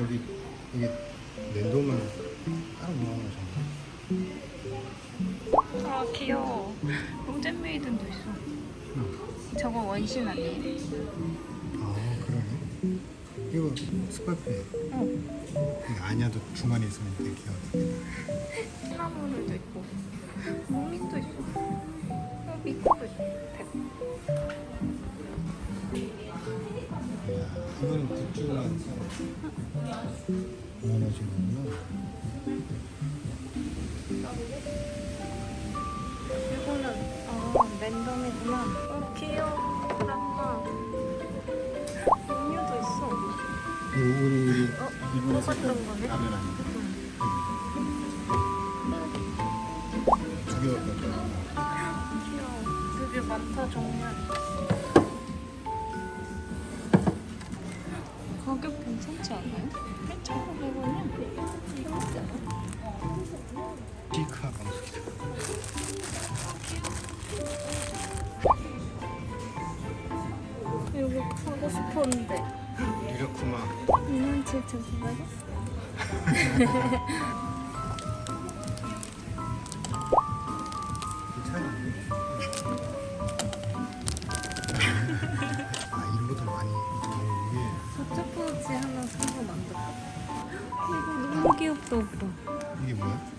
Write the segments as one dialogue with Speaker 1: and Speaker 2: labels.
Speaker 1: 여기 이게 냉동을 따로 모아놓으셨나?
Speaker 2: 아 귀여워. 로젠 메이든도 있어. 저거 원신 아니에요?
Speaker 1: 아 그러네. 이거.
Speaker 2: 어.
Speaker 1: 이게 아니야도 중간에 있으면 되게 귀여워.
Speaker 2: 시나몬을도 있고
Speaker 1: 모아놓으시는구나.
Speaker 2: 이거는 아 랜덤이구나. 어 귀여워. 랑가. 음료도 있어.
Speaker 1: 우리
Speaker 2: 어?
Speaker 1: 일본에서
Speaker 2: 먹었던 거네?
Speaker 1: 두다
Speaker 2: 귀여워. 되게 많다 종류. 아
Speaker 1: 것도 많이 게
Speaker 2: 하나 사서? 이거 너무 귀엽다 오빠
Speaker 1: 이게 뭐야?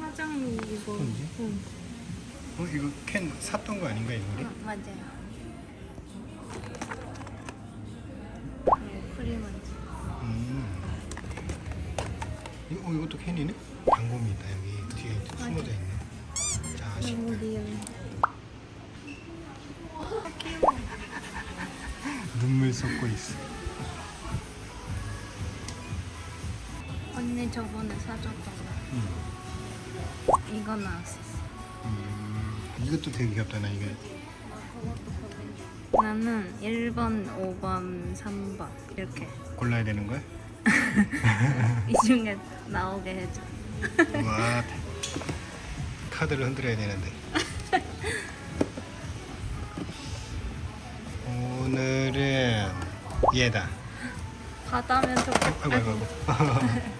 Speaker 2: 화장 이거
Speaker 1: 스펀지?
Speaker 2: 응.
Speaker 1: 어 이거 캔 샀던 거 아닌가 이거를?
Speaker 2: 아, 맞아요
Speaker 1: 이거 어, 이것도 캔이네? 방곰이 있다 여기 뒤에 숨어져 있네. 자식.
Speaker 2: 너무 리얼
Speaker 1: 눈물 쏟고 있어.
Speaker 2: 언니 저번에 사줬던 거
Speaker 1: 음.
Speaker 2: 이거 나왔었어
Speaker 1: 음. 이것도 되게 귀엽다 나 이게.
Speaker 2: 나는 1번, 5번, 3번 이렇게
Speaker 1: 골라야 되는 거야?
Speaker 2: 이 중에 나오게 해줘
Speaker 1: 와 카드를 흔들어야 되는데 오늘은 얘다
Speaker 2: 받으면 좋겠다
Speaker 1: 아이고 아이고 아이고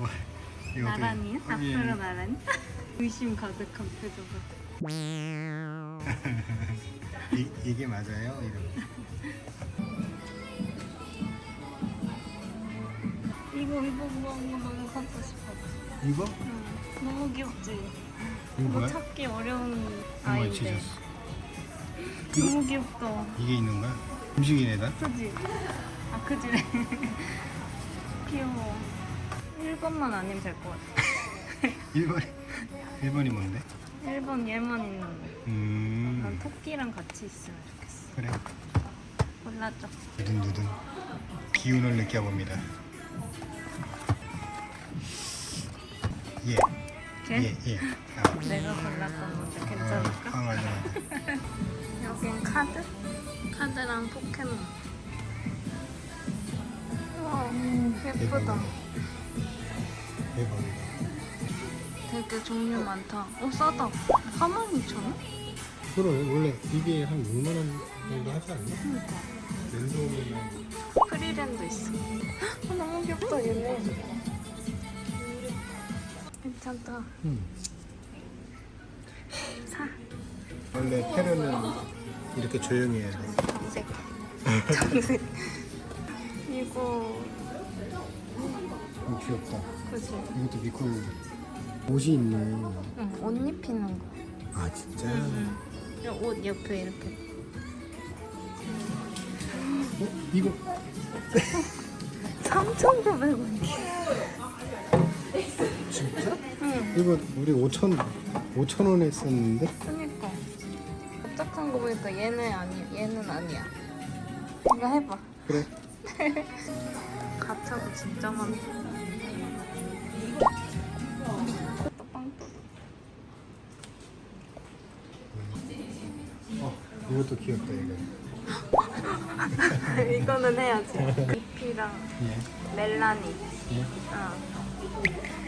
Speaker 1: 와, 이거 어떻게-
Speaker 2: 나란히?
Speaker 1: 아, 예.
Speaker 2: 앞으로 나란히? 의심 가득한 표정을
Speaker 1: 이, 이게 맞아요? 이런
Speaker 2: 이거 이거 뭐 이거 너무 갖고 싶어
Speaker 1: 이거?
Speaker 2: 응. 너무 귀엽지?
Speaker 1: 이거
Speaker 2: 이거
Speaker 1: 뭐야?
Speaker 2: 찾기 어려운
Speaker 1: 이거
Speaker 2: 아이인데
Speaker 1: 지졌어
Speaker 2: 너무 귀엽다
Speaker 1: 이게 있는 거야? 움직이네 다?
Speaker 2: 그지? 아 그지래 귀여워 1번만 아니면 될 것 같아
Speaker 1: 1번이 1번이 뭔데?
Speaker 2: 1번 얘만 있는 거.
Speaker 1: 난음
Speaker 2: 토끼랑 같이 있으면 좋겠어.
Speaker 1: 그래
Speaker 2: 골라줘.
Speaker 1: 두둔두둔 기운을 느껴봅니다 예
Speaker 2: 걔?
Speaker 1: 예, 예. 아,
Speaker 2: 내가 골랐던 건데
Speaker 1: 아,
Speaker 2: 괜찮을까?
Speaker 1: 아, 맞아, 맞아.
Speaker 2: 여긴 카드? 카드랑 포켓몬. 와, 예쁘다.
Speaker 1: 대박이다.
Speaker 2: 되게 종류 많다. 어, 싸다. 42,000원?
Speaker 1: 그래, 원래 이게 한 6만 원 정도 하지 않나?
Speaker 2: 그니까.
Speaker 1: 랜덤이면.
Speaker 2: 프리랜드 있어. 아, 너무 귀엽다, 얘네. 괜찮다.
Speaker 1: 음.
Speaker 2: 사.
Speaker 1: 원래 페르는 이렇게 조용히 해야 돼.
Speaker 2: 정색. 정색. 이거,
Speaker 1: 어, 귀엽다.
Speaker 2: 그지?
Speaker 1: 이것도 미코 옷이 있네.
Speaker 2: 응, 옷 입히는 거.
Speaker 1: 아, 진짜?
Speaker 2: 응. 옷 옆에 이렇게.
Speaker 1: 어? 이거
Speaker 2: 3,900원.
Speaker 1: 진짜?
Speaker 2: 응.
Speaker 1: 이거 우리 5천 5천 원에 썼는데?
Speaker 2: 그니까. 납작한 거 보니까 얘는 아니야. 얘는 아니야. 이거 해봐.
Speaker 1: 그래.
Speaker 2: 가차도 진짜 많다. 빵
Speaker 1: 어, 이것도 귀엽다 이거.
Speaker 2: 이거는 해야지. 이피랑
Speaker 1: 예.
Speaker 2: 멜라니.
Speaker 1: 예.
Speaker 2: 어. 어?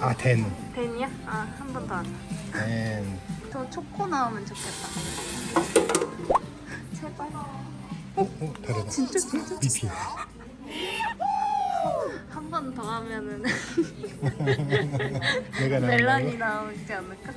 Speaker 1: 아 댄.
Speaker 2: 벤이야? 아 한 번더
Speaker 1: 댄.
Speaker 2: 저 초코 나오면 좋겠다 제발
Speaker 1: 어? 어 다르다.
Speaker 2: 진짜 진짜
Speaker 1: BP.
Speaker 2: 한 번 더 하면은
Speaker 1: 내가 나온
Speaker 2: 멜라니
Speaker 1: 거
Speaker 2: 나오지 않을까?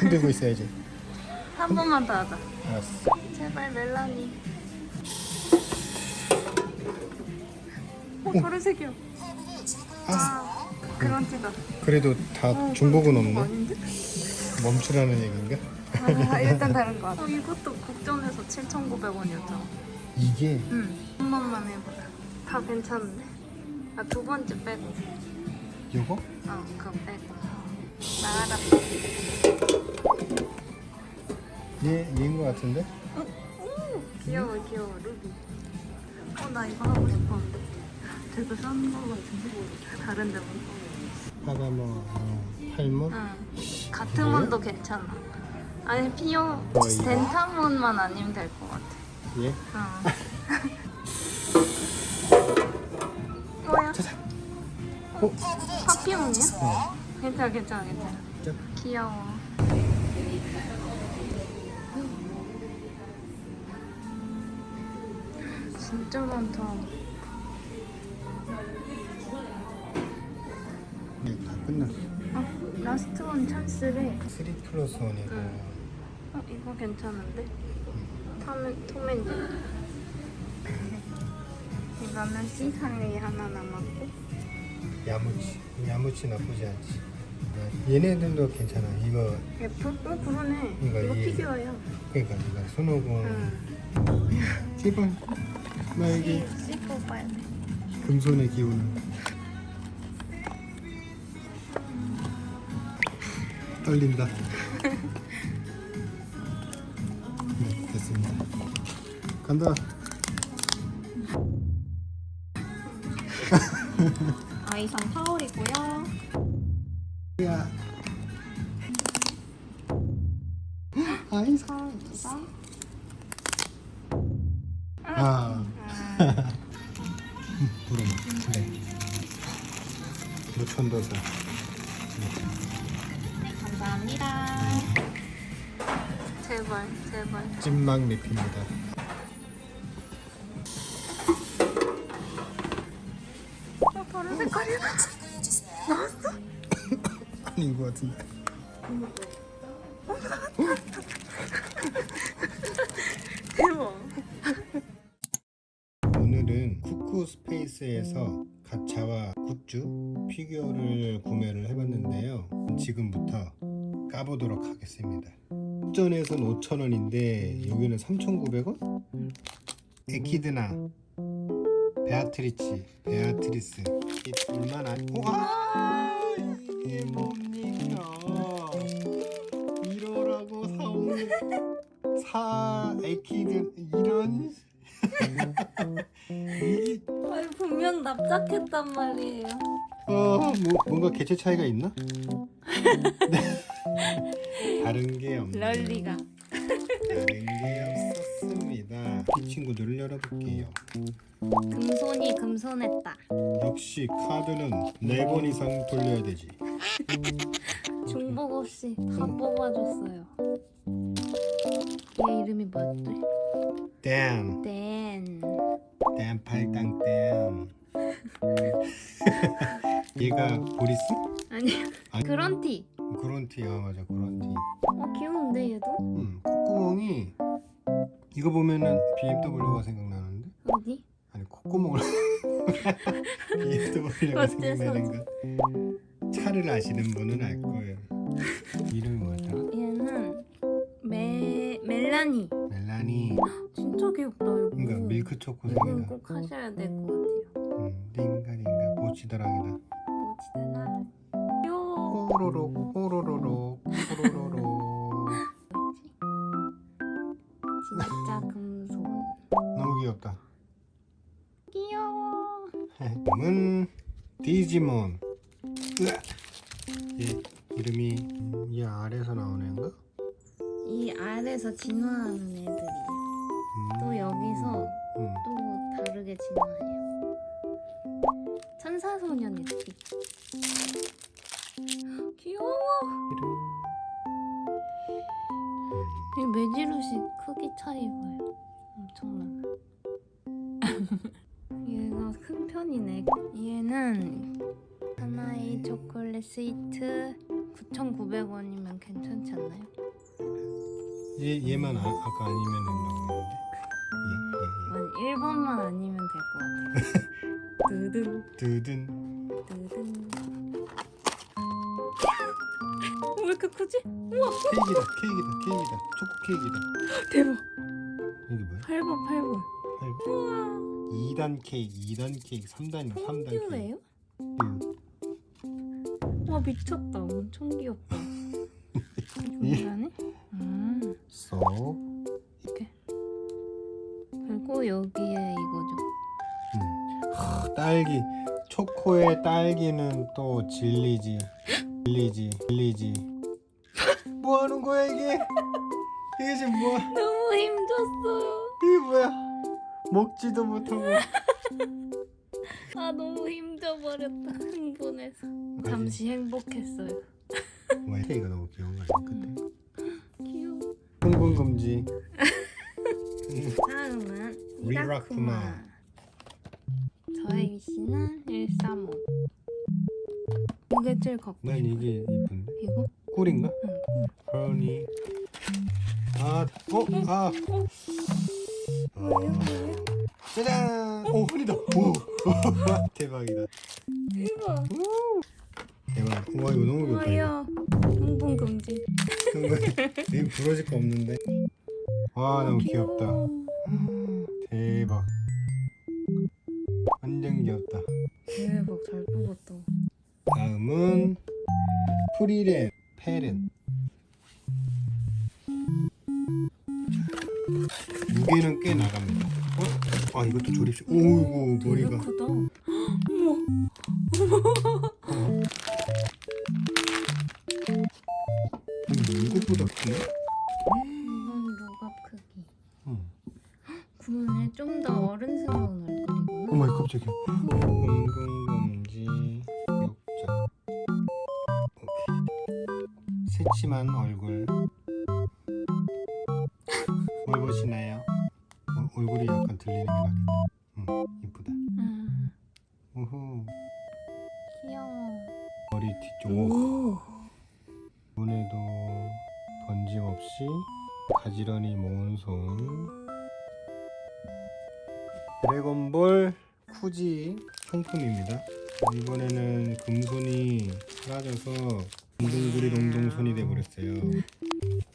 Speaker 1: 흔들고 있어야지.
Speaker 2: 한 번만 더 하자
Speaker 1: 알았어.
Speaker 2: 제발 멜라니 어
Speaker 1: 어.
Speaker 2: 보라색이야
Speaker 1: 아,
Speaker 2: 아 그런 티다
Speaker 1: 그래도 다
Speaker 2: 어,
Speaker 1: 중복은 없네.
Speaker 2: 아닌데?
Speaker 1: 멈추라는 얘기인가?
Speaker 2: 아, 일단 다른 거 같아. 어, 이것도 국전에서 7,900원이었잖아.
Speaker 1: 이게
Speaker 2: 응. 한 번만 해보자. 다 괜찮은데? 아, 두 번째 빼고.
Speaker 1: 요거?
Speaker 2: 어, 그거 빼고. 나가라.
Speaker 1: 얘 얘인 거 같은데?
Speaker 2: 오! 귀여워, 귀여워. 루비. 어, 나 이거 하고 싶었 는데. 되게 싼거 같은데? 다른 데보다.
Speaker 1: 파가모, 어, 팔모.
Speaker 2: 응. 같은 원도 괜찮아. 아니, 피오,
Speaker 1: 뭐, 이거?
Speaker 2: 덴타몬만 아니면 될 것 같아.
Speaker 1: 얘.
Speaker 2: 어. 뭐야?
Speaker 1: 짜잔. 어?
Speaker 2: 파피몬이야?
Speaker 1: 어.
Speaker 2: 괜찮아 괜찮아 괜찮아
Speaker 1: 짠.
Speaker 2: 귀여워 진짜
Speaker 1: 많다 끝났어.
Speaker 2: 어, 라스트 원 찬스래
Speaker 1: 3 플러스 1이고.
Speaker 2: 응. 어, 이거 괜찮은데? 톰, 톰앤 이거는 시상이 하나 남았고
Speaker 1: 야무치. 야무치 나쁘지 않지. 아, 얘네들도 괜찮아. 이거
Speaker 2: 예쁘? 어 그러네
Speaker 1: 이거
Speaker 2: 이거
Speaker 1: 이-
Speaker 2: 피규어야
Speaker 1: 그러니까 이거 손오공.
Speaker 2: 응
Speaker 1: 제발 나에게
Speaker 2: 씹고 봐야 돼
Speaker 1: 금손의 기운 떨린다. 네, 됐습니다. 간다.
Speaker 2: 아이상 파월이고요
Speaker 1: 야. 아이사.
Speaker 2: 파월이다
Speaker 1: 아.
Speaker 2: 아,
Speaker 1: 부르마. 그래. 무천도사.
Speaker 2: 감사합니다 제발 제발
Speaker 1: 찐막 립입니다.
Speaker 2: 어 다른 색깔이 나왔어?
Speaker 1: 아닌 것 같은데.
Speaker 2: 대박
Speaker 1: 오늘은 쿠쿠 스페이스에서 가차와 굿즈 피규어를 구매를 해봤는데요. 지금부터 까보도록 하겠습니다. 전에선 5,000원인데 여기는 3,900원? 에키드나 베아트리치 베아트리스 이 둘만 안... 와 이게 뭡니까? 이러라고 사온 사 에키드 이런 이
Speaker 2: 아니 분명 납작했단 말이에요
Speaker 1: 어, 뭐, 뭔가 개체 차이가 있나? 네. 다른 게 없네.
Speaker 2: 럴리가
Speaker 1: 다른 게 없었습니다. 이 친구들을 열어볼게요.
Speaker 2: 금손이 금손했다
Speaker 1: 역시 카드는 네 번 이상 돌려야 되지.
Speaker 2: 중복 없이 다 뽑아줬어요 얘 이름이 뭐였지?
Speaker 1: 댐,
Speaker 2: 댄
Speaker 1: 댐 팔당 댐. 얘가 보리스?
Speaker 2: 아니
Speaker 1: 아니.
Speaker 2: 그런 티
Speaker 1: 그런티, 아 맞아 그런 티.
Speaker 2: 어 귀여운데 얘도?
Speaker 1: 음, 콧구멍이 이거 보면은 BMW가 생각나는데?
Speaker 2: 어디?
Speaker 1: 아니 콧구멍을 BMW가
Speaker 2: 어째서?
Speaker 1: 생각나는 건 차를 아시는 분은 알 거예요. 이름이 뭐였더라?
Speaker 2: 얘는 메 멜라니
Speaker 1: 멜라니.
Speaker 2: 진짜 귀엽다 이거
Speaker 1: 그러니까 밀크 초코
Speaker 2: 이건. 꼭 하셔야 될 것 같아요
Speaker 1: 음, 띵가띵가 보치더랑이다. 호로로록 호로로록.
Speaker 2: 진짜 금손
Speaker 1: 너무 귀엽다.
Speaker 2: 귀여워
Speaker 1: 은 디지몬. 으악. 얘 이름이 이 아래에서 나오는 애인가?
Speaker 2: 이 알에서 진화하는 애들이에요.
Speaker 1: 음.
Speaker 2: 또 여기서
Speaker 1: 음.
Speaker 2: 또 다르게 진화해요. 천사소년 있지. 귀여워. 이 매지루시 크기 차이 봐요. 엄청나. 얘가 큰 편이네. 얘는 하나의 초콜릿 스위트 9,900원이면 괜찮지 않나요?
Speaker 1: 얘 얘만 아, 아까 아니면 된다고 했는데. 얘얘 얘.
Speaker 2: 1번만 아니면 될 것 같아요. 드든
Speaker 1: 드든.
Speaker 2: 드든. 왜 이렇게 크지? 우와
Speaker 1: 케이크다 케이크다 케이크다 초코 케이크다.
Speaker 2: 대박.
Speaker 1: 이게 뭐야?
Speaker 2: 8번 8번.
Speaker 1: 아이고.
Speaker 2: 우와. 2단
Speaker 1: 2단 케이크, 2단 케이크, 3단, 3단 케이크.
Speaker 2: 땡큐예요?
Speaker 1: 음.
Speaker 2: 와 미쳤다. 엄청 귀엽다. 음
Speaker 1: 써.
Speaker 2: 이렇게. 그리고 여기에 이거죠.
Speaker 1: 음. 하, 딸기. 초코에 딸기는 또 진리지. 진리지. 진리지. 뭐 하는 거야 이게? 이게 지금 뭐야?
Speaker 2: 너무 힘줬어요.
Speaker 1: 이게 뭐야? 먹지도 못하고.
Speaker 2: 아 너무 힘줘 버렸다. 흥분해서. 잠시 행복했어요.
Speaker 1: 와, 케이크가 너무 귀여운 거 아니야? 그때.
Speaker 2: 귀여워.
Speaker 1: 흥분 금지.
Speaker 2: 다음은
Speaker 1: 리라쿠마.
Speaker 2: 저의 위치는 135. 이게 제일 갖고
Speaker 1: 난
Speaker 2: 싶어요.
Speaker 1: 이게 이쁜데.
Speaker 2: 이거?
Speaker 1: 꿀인가?
Speaker 2: 응.
Speaker 1: 그러니. 아, 어, 아.
Speaker 2: 왜요? 왜요?
Speaker 1: 짜잔! 오, 흔이다. 오, 대박이다.
Speaker 2: 대박.
Speaker 1: 대박. 와, 이거 너무 귀엽다. 이거.
Speaker 2: 와요. 흥분 금지.
Speaker 1: 이거 부러질 거 없는데. 와, 너무 귀엽다. 대박. 완전 귀엽다.
Speaker 2: 대박 잘 뽑았다.
Speaker 1: 다음은 프리렌 페렌. 무게는 꽤 나갑니다. 어? 아 이것도 조립식. 오이고 머리가.
Speaker 2: 크다. 어머.
Speaker 1: 음, 이것보다 크네.
Speaker 2: 이건 누가 크기.
Speaker 1: 응.
Speaker 2: 그러네 좀더 어른스러운 얼굴이구나.
Speaker 1: 어머 깜짝이야. 뭘 보시나요? 어, 얼굴이 약간 들리는 게 낫겠다. 응, 이쁘다.
Speaker 2: 음,
Speaker 1: 우후.
Speaker 2: 귀여워.
Speaker 1: 머리 뒤쪽. 오. 손에도 번짐없이 가지런히 모은 손. 드래곤볼 쿠지 상품입니다. 이번에는 금손이 사라져서 동동구리 동동손이 돼버렸어요.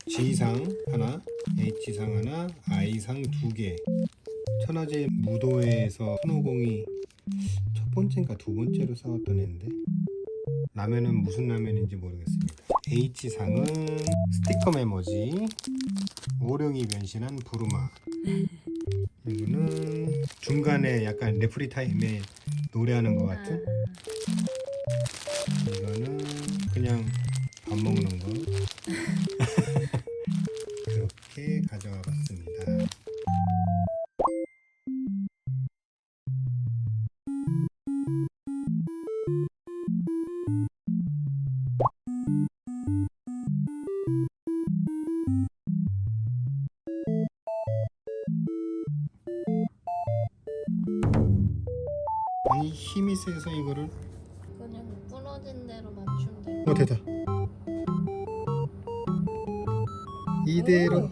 Speaker 1: G상 하나, H상 하나, I상 두 개. 천하제 무도회에서 손오공이 첫 번째인가 두 번째로 싸웠던 애인데 라면은 무슨 라면인지 모르겠습니다. H상은 스티커 메모지, 오룡이 변신한 부르마. 이거는 중간에 약간 레프리 타임에 노래하는 것 같은. 이거는 그냥 밥 먹는 거. 그렇게 가져와 봤습니다. 힘이 세서
Speaker 2: 부러진 대로 맞춘대.
Speaker 1: 어 됐다 이대로